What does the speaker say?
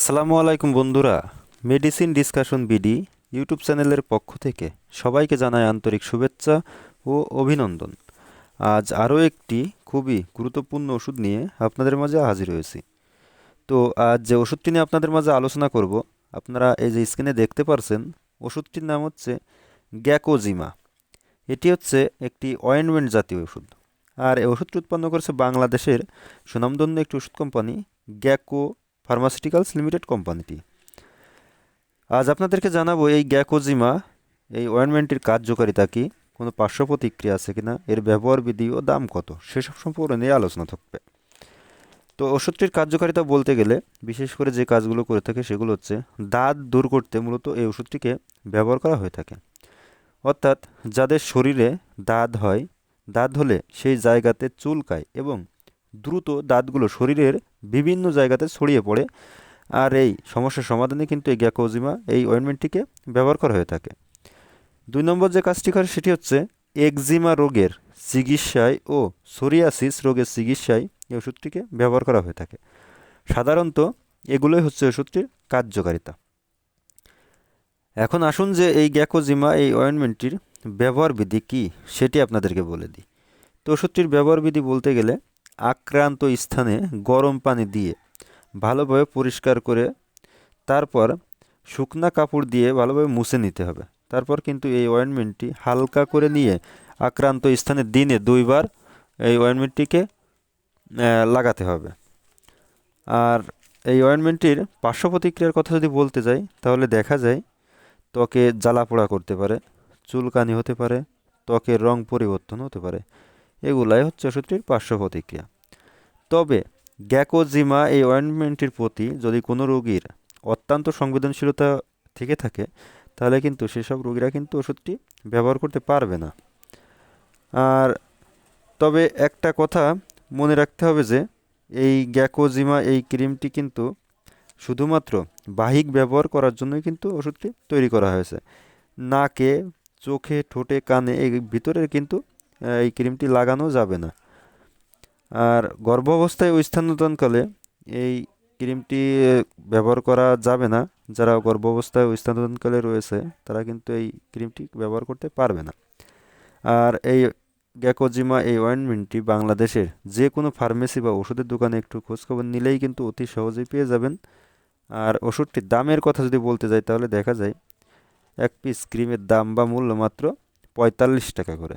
আসসালামু আলাইকুম বন্ধুরা। মেডিসিন ডিসকাশন বিডি ইউটিউব চ্যানেলের পক্ষ থেকে সবাইকে জানায় আন্তরিক শুভেচ্ছা ও অভিনন্দন। আজ আরও একটি খুবই গুরুত্বপূর্ণ ওষুধ নিয়ে আপনাদের মাঝে হাজির হয়েছি। তো আজ যে ওষুধটি নিয়ে আপনাদের মাঝে আলোচনা করব, আপনারা এই যে স্ক্রিনে দেখতে পারছেন, ওষুধটির নাম হচ্ছে গ্যাকোজিমা। এটি হচ্ছে একটি অয়েনমেন্ট জাতীয় ওষুধ। আর এই ওষুধটি উৎপন্ন করেছে বাংলাদেশের সুনামধন্য একটি ওষুধ কোম্পানি, গ্যাকো ফার্মাসিউটিক্যালস লিমিটেড কোম্পানিটি। আজ আপনাদেরকে জানাব এই গ্যাকোজিমা, এই অয়েনমেন্টটির কার্যকারিতা কী, কোনো পার্শ্ব প্রতিক্রিয়া আছে কিনা, এর ব্যবহার বিধি ও দাম কত, সেসব সম্পর্কে নিয়ে আলোচনা থাকবে। তো ওষুধটির কার্যকারিতা বলতে গেলে, বিশেষ করে যে কাজগুলো করে থাকে সেগুলো হচ্ছে দাঁত দূর করতে মূলত এই ওষুধটিকে ব্যবহার করা হয়ে থাকে। অর্থাৎ যাদের শরীরে দাঁত হয়, দাঁত হলে সেই জায়গাতে চুলকায় এবং দ্রুত দাঁতগুলো শরীরের বিভিন্ন জায়গাতে ছড়িয়ে পড়ে, আর এই সমস্যার সমাধানে কিন্তু এই গ্যাকোজিমা, এই অয়েনমেন্টটিকে ব্যবহার করা হয়ে থাকে। দুই নম্বর যে কাজটি করে সেটি হচ্ছে একজিমা রোগের চিকিৎসায় ও সোরিয়াসিস রোগের চিকিৎসায় এই ওষুধটিকে ব্যবহার করা হয়ে থাকে। সাধারণত এগুলোই হচ্ছে ওষুধটির কার্যকারিতা। এখন আসুন যে এই গ্যাকোজিমা, এই অয়েনমেন্টটির ব্যবহার বিধি কী, সেটি আপনাদেরকে বলে দিই। তো ওষুধটির ব্যবহার বিধি বলতে গেলে আক্রান্ত স্থানে গরম পানি দিয়ে ভালোভাবে পরিষ্কার করে তারপর শুকনা কাপড় দিয়ে ভালোভাবে মুছে নিতে হবে। তারপর কিন্তু এই অয়েনমেন্টটি হালকা করে নিয়ে আক্রান্ত স্থানে দিনে দুইবার এই অয়েনমেন্টটিকে লাগাতে হবে। আর এই অয়েনমেন্টটির পার্শ্ব প্রতিক্রিয়ার কথা যদি বলতে যাই, তাহলে দেখা যায় ত্বকে জ্বালা পোড়া করতে পারে, চুলকানি হতে পারে, ত্বকের রং পরিবর্তন হতে পারে। এগুলাই হচ্ছে ওষুধটির পার্শ্ব প্রতিক্রিয়া। তবে গ্যাকোজিমা এই অয়েন্টমেন্টটির প্রতি যদি কোনো রোগীর অত্যন্ত সংবেদনশীলতা থেকে থাকে, তাহলে কিন্তু সেসব রোগীরা কিন্তু ওষুধটি ব্যবহার করতে পারবে না। আর তবে একটা কথা মনে রাখতে হবে যে, এই গ্যাকোজিমা এই ক্রিমটি কিন্তু শুধুমাত্র বাহিক ব্যবহার করার জন্যই কিন্তু ওষুধটি তৈরি করা হয়েছে। নাকে, চোখে, ঠোঁটে, কানে এই ভিতরের কিন্তু এই ক্রিমটি লাগানো যাবে না। আর গর্ভ অবস্থায় ও স্থানোদানকালে এই ক্রিমটি ব্যবহার করা যাবে না। যারা গর্ভ অবস্থায় ও স্থানোদানকালে রয়েছে, তারা কিন্তু এই ক্রিমটি ব্যবহার করতে পারবে না। আর এই গ্যাকোজিমা, এই অয়েনমেন্টটি বাংলাদেশের যে কোনো ফার্মেসি বা ওষুধের দোকানে একটু খোঁজখবর নিলেই কিন্তু অতি সহজেই পেয়ে যাবেন। আর ওষুধটির দামের কথা যদি বলতে যাই, তাহলে দেখা যায় এক পিস ক্রিমের দাম বা মূল্য মাত্র পঁয়তাল্লিশ টাকা করে।